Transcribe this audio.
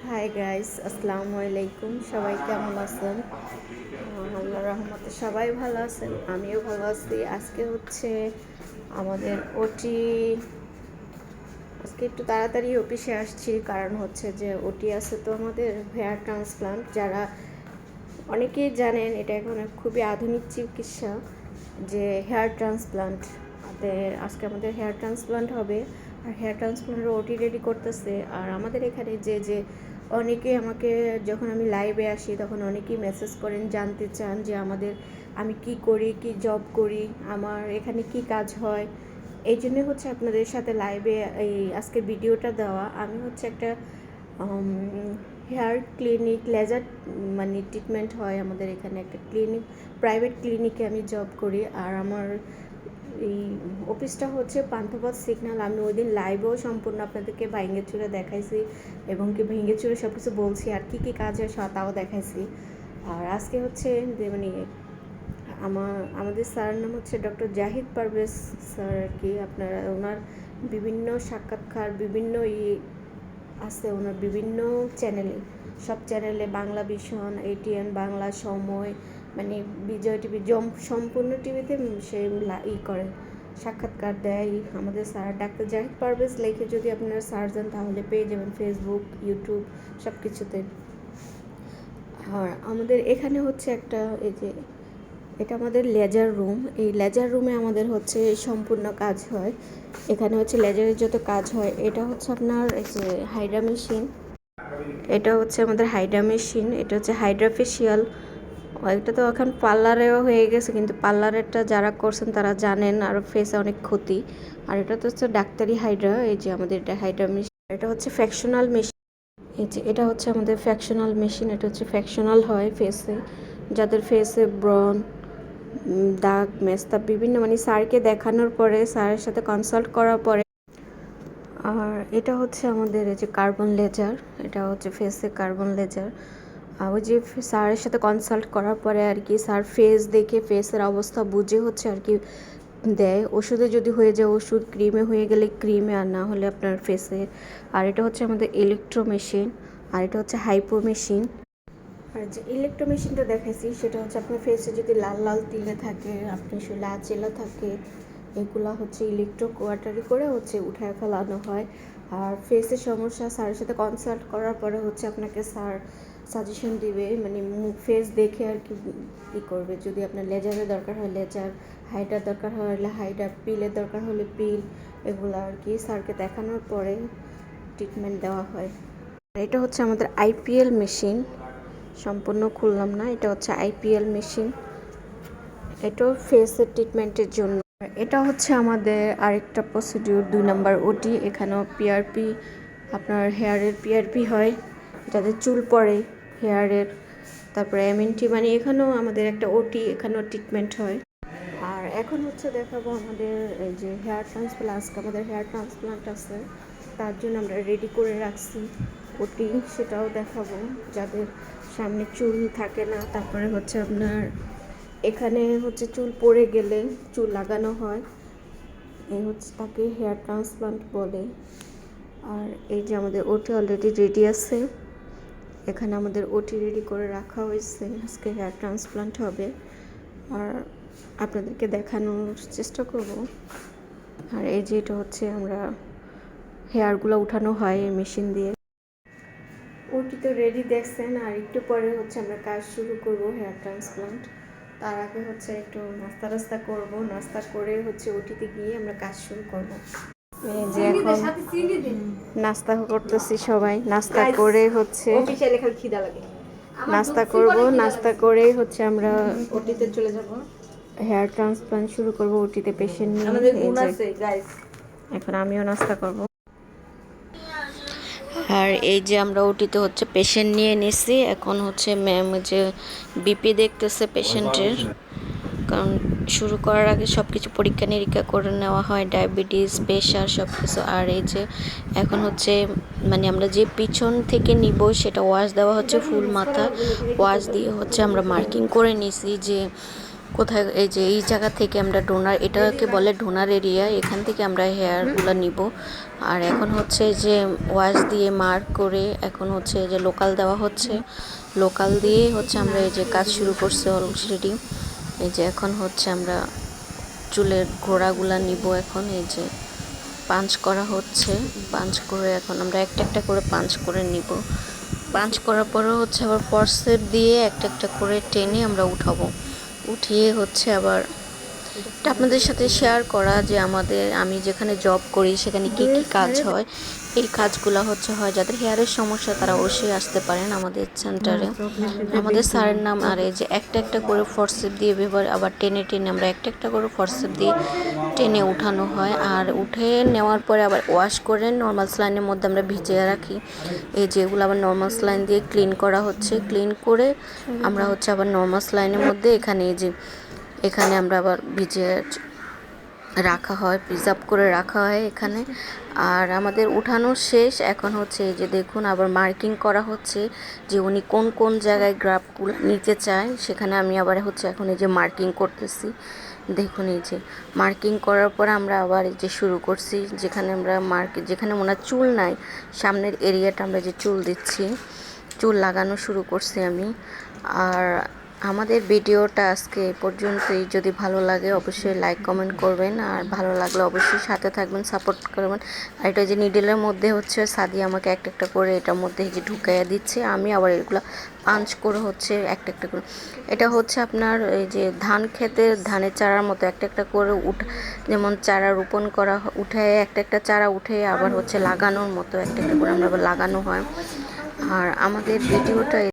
Hi guys আসসালামু আলাইকুম সবাই কেমন আছেন আল্লাহ রহমতে সবাই ভালো আছেন আমিও ভালো আছি আজকে হচ্ছে আমাদের ওটি আজকে একটু তাড়াতাড়ি অফিসে আসছি কারণ হচ্ছে যে ওটি আছে তো আমাদের হেয়ার ট্রান্সপ্লান্ট যারা অনেকেই জানেন এটা এখন খুবই আধুনিক চিকিৎসা যে হেয়ার ট্রান্সপ্লান্ট আজকে আমাদের হেয়ার ট্রান্সপ্লান্ট হবে, আর হেয়ার ট্রান্সপ্লান্টের ওটি রেডি করতেছে, আর আমাদের এখানে যে যে অনেকে আমাকে যখন আমি লাইভে আসি, তখন অনেকেই মেসেজ করেন, জানতে চান যে আমাদের, আমি কি করি, কি জব করি, আমার এখানে কি কাজ হয়। এই জন্যই হচ্ছে আপনাদের সাথে লাইভে এই আজকে ভিডিওটা দেওয়া। আমি হচ্ছে একটা হেয়ার ক্লিনিক লেজার মানে ট্রিটমেন্ট হয় আমাদের এখানে, একটা ক্লিনিক প্রাইভেট ক্লিনিকে আমি জব করি, আর আমার এই অফিসটা হচ্ছে পান্থপথ সিগন্যাল আমি ওই দিন লাইভেও সম্পূর্ণ আপনাদেরকে ভেঙে চুরে দেখাইছি এবং কি চুরে সব কিছু বলছি আর কী কী কাজ হয় তাও দেখাইছি। আর আজকে হচ্ছে যে মানে আমার আমাদের স্যারের নাম হচ্ছে ডক্টর জাহিদ পারভেজ স্যার আর কি। আপনারা ওনার বিভিন্ন সাক্ষাৎকার, বিভিন্ন ই আছে ওনার বিভিন্ন চ্যানেলে সব চ্যানেলে বাংলা ভীষণ এটিএন বাংলা সময় মানে বিজয় টিভি জম সম্পূর্ণ টিভিতে সে ই করে, সাক্ষাৎকার দেয়, আমাদের স্যার ডাক্তার জাহিদ পারভেজ লেখে, যদি আপনারা সার্চ দেন তাহলে পেয়ে যাবেন ফেসবুক ইউটিউব সব কিছুতে আর আমাদের এখানে হচ্ছে একটা, এই যে, এটা আমাদের লেজার রুম, এই লেজার রুমে আমাদের হচ্ছে সম্পূর্ণ কাজ হয়। এখানে হচ্ছে লেজারের যত কাজ হয়, এটা হচ্ছে আপনার, এই যে, হাইড্রা মেশিন। এটা হচ্ছে আমাদের হাইড্রা মেশিন, এটা হচ্ছে হাইড্রা ফেশিয়াল এটা তো এখন পার্লারেও হয়ে গেছে, কিন্তু পার্লারেরটা যারা করছেন তারা জানেন আর ফেসে অনেক ক্ষতি। আর এটা তো হচ্ছে ডাক্তারি হাইড্রা, এই যে আমাদের এটা হাইড্রা মেশিন এটা হচ্ছে ফ্যাকশনাল মেশিন এই যে এটা হচ্ছে আমাদের ফ্যাকশনাল মেশিন এটা হচ্ছে ফ্যাকশনাল হয় ফেসে যাদের ফেসে ব্রন দাগ মেস্তা বিভিন্ন মানে স্যারকে দেখানোর পরে, স্যারের সাথে কনসাল্ট করার পরে। আর এটা হচ্ছে আমাদের এই যে কার্বন লেজার এটা হচ্ছে ফেসে কার্বন লেজার ওই যে স্যারের সাথে কনসাল্ট করার পরে আর কি স্যার ফেস দেখে ফেসের অবস্থা বুঝে হচ্ছে আর কি দেয়। ওষুধে যদি হয়ে যায় ওষুধ ক্রিমে হয়ে গেলে ক্রিমে আর না হলে আপনার ফেসে আর এটা হচ্ছে আমাদের ইলেকট্রো মেশিন আর এটা হচ্ছে হাইপো মেশিন আর যে ইলেকট্রো মেশিনটা দেখাইছি, সেটা হচ্ছে আপনার ফেসে যদি লাল লাল তিলে থাকে, আপনি শরীরে আচেলা থাকে, এগুলা হচ্ছে ইলেকট্রো কোয়াটারি করে হচ্ছে উঠায় ফেলানো হয়। আর ফেসের সমস্যা, স্যারের সাথে কনসাল্ট করার পরে হচ্ছে আপনাকে স্যার সাজেশন দিবে মানে মুখ ফেস দেখে আর কি ই করবে। যদি আপনার লেজারের দরকার হয় লেজার, হাইটার দরকার হয় হলে হাইটার, পিলের দরকার হলে পিল, এগুলো আর কি স্যারকে দেখানোর পরে ট্রিটমেন্ট দেওয়া হয়। এটা হচ্ছে আমাদের আইপিএল মেশিন সম্পূর্ণ খুললাম না, এটা হচ্ছে আইপিএল মেশিন এটাও ফেসের ট্রিটমেন্টের জন্য। এটা হচ্ছে আমাদের আরেকটা প্রসিডিউর দুই নাম্বার ওটি এখানেও পিআরপি আপনার হেয়ারের পিআরপি হয়। যাদের চুল পড়ে। হেয়ারের, তারপরে এমএনটি মানে এখানেও আমাদের একটা ওটি এখানেও ট্রিটমেন্ট হয়। আর এখন হচ্ছে দেখাবো আমাদের এই যে হেয়ার ট্রান্সপ্লান্ট আমাদের হেয়ার ট্রান্সপ্লান্ট আছে। তার জন্য আমরা রেডি করে রাখছি। ওটি সেটাও দেখাবো যাদের সামনে চুল থাকে না। তারপরে হচ্ছে আপনার এখানে হচ্ছে চুল পড়ে গেলে চুল লাগানো হয়। এই হচ্ছে তাকে হেয়ার ট্রান্সপ্লান্ট বলে। আর এই যে আমাদের ওটি অলরেডি রেডি আছে। এখানে আমাদের ওটি রেডি করে রাখা হয়েছে। আজকে হেয়ার ট্রান্সপ্লান্ট হবে। আর আপনাদেরকে দেখানোর চেষ্টা করব। আর এই যে এটা হচ্ছে আমরা হেয়ারগুলো উঠানো হয় এই মেশিন দিয়ে। ওটি তো রেডি দেখছেন, আর একটু পরে হচ্ছে আমরা কাজ শুরু করব হেয়ার ট্রান্সপ্লান্ট তার আগে হচ্ছে একটু নাস্তা রাস্তা করব। নাস্তা করে হচ্ছে ওটিতে গিয়ে আমরা কাজ শুরু করব। এই যে এখন নাস্তা করতেছি সবাই। নাস্তা করে হচ্ছে নাস্তা করব নাস্তা করেই হচ্ছে আমরা ওটিতে চলে যাব। হেয়ার ট্রান্সপ্লান্ট শুরু করব ওটিতে পেশেন্ট নিয়ে। এখন আমিও নাস্তা করব। আর এই যে আমরা ওটিতে হচ্ছে পেশেন্ট নিয়ে নিছি। এখন হচ্ছে ম্যাম যে বিপি দেখতেছে পেশেন্টের কারণ শুরু করার আগে সব কিছু পরীক্ষা নিরীক্ষা করে নেওয়া হয়, ডায়াবেটিস, প্রেশার সব কিছু আর এই যে এখন হচ্ছে মানে আমরা যে পিছন থেকে নিব সেটা ওয়াশ দেওয়া হচ্ছে ফুল মাথা। ওয়াশ দিয়ে হচ্ছে আমরা মার্কিং করে নিছি যে কোথায়, এই যে এই জায়গা থেকে আমরা ডোনার, এটাকে বলে ডোনার এরিয়া, এখান থেকে আমরা হেয়ারগুলো নিব। আর এখন হচ্ছে যে ওয়াশ দিয়ে মার্ক করে এখন হচ্ছে যে লোকাল দেওয়া হচ্ছে। লোকাল দিয়ে হচ্ছে আমরা এই যে কাজ শুরু করছে অলরেডি। এই যে এখন হচ্ছে আমরা চুলের ঘোড়াগুলা নিব এখন এই যে পাঞ্চ করা হচ্ছে। পাঞ্চ করে এখন আমরা একটা একটা করে পাঞ্চ করে নিব। পাঞ্চ করার পরে হচ্ছে আবার পরসেপ দিয়ে একটা একটা করে টেনে আমরা উঠাবো। উঠিয়ে হচ্ছে আবার এটা আপনাদের সাথে শেয়ার করা যে আমাদের আমি যেখানে জব করি সেখানে কি কি কাজ হয়। এই কাজগুলো হচ্ছে হয় যাদের হেয়ারের সমস্যা তারা অবশ্যই আসতে পারেন আমাদের সেন্টারে আমাদের স্যারের নাম আর এই যে একটা একটা করে ফরসেপ দিয়ে এবার আবার টেনে টেনে আমরা একটা একটা করে ফরসেপ দিয়ে টেনে উঠানো হয়। আর উঠে নেওয়ার পরে আবার ওয়াশ করে নর্মাল স্লাইনের মধ্যে আমরা ভিজিয়ে রাখি। এই যেগুলো আবার নর্মাল স্লাইন দিয়ে ক্লিন করা হচ্ছে। ক্লিন করে আমরা হচ্ছে আবার নর্মাল স্লাইনের মধ্যে এখানে এই যে এখানে আমরা আবার ভিজিয়ে রাখা হয় প্রিজার্ভ করে রাখা হয় এখানে। আর আমাদের উঠানো শেষ, এখন হচ্ছে এই যে দেখুন, আবার মার্কিং করা হচ্ছে যে উনি কোন কোন জায়গায় গ্রাফগুলো নিতে চায়। সেখানে আমি আবার হচ্ছে এখন এই যে মার্কিং করতেছি। দেখুন এই যে মার্কিং করার পর আমরা আবার এই যে শুরু করছি, যেখানে আমরা মার্ক যেখানে ওনার চুল নাই, সামনের এরিয়াটা আমরা যে চুল দিচ্ছি, চুল লাগানো শুরু করছি আমি। আর আমাদের ভিডিওটা আজকে এ পর্যন্তই। যদি ভালো লাগে, অবশ্যই লাইক কমেন্ট করবেন। আর ভালো লাগলে অবশ্যই সাথে থাকবেন সাপোর্ট করবেন। আর এটা যে নিডেলের মধ্যে হচ্ছে, সাদি আমাকে একটা একটা করে এটার মধ্যে যে ঢুকাইয়া দিচ্ছে। আমি আবার এগুলো পাঞ্চ করে হচ্ছে একটা একটা করে। এটা হচ্ছে আপনার এই যে ধান খেতে ধানের চারার মতো একটা একটা করে উঠ, যেমন চারা রোপণ করা উঠে একটা একটা চারা উঠে আবার হচ্ছে লাগানোর মতো একটা একটা করে আমরা আবার লাগানো হয়। আর আমাদের ভিডিওটা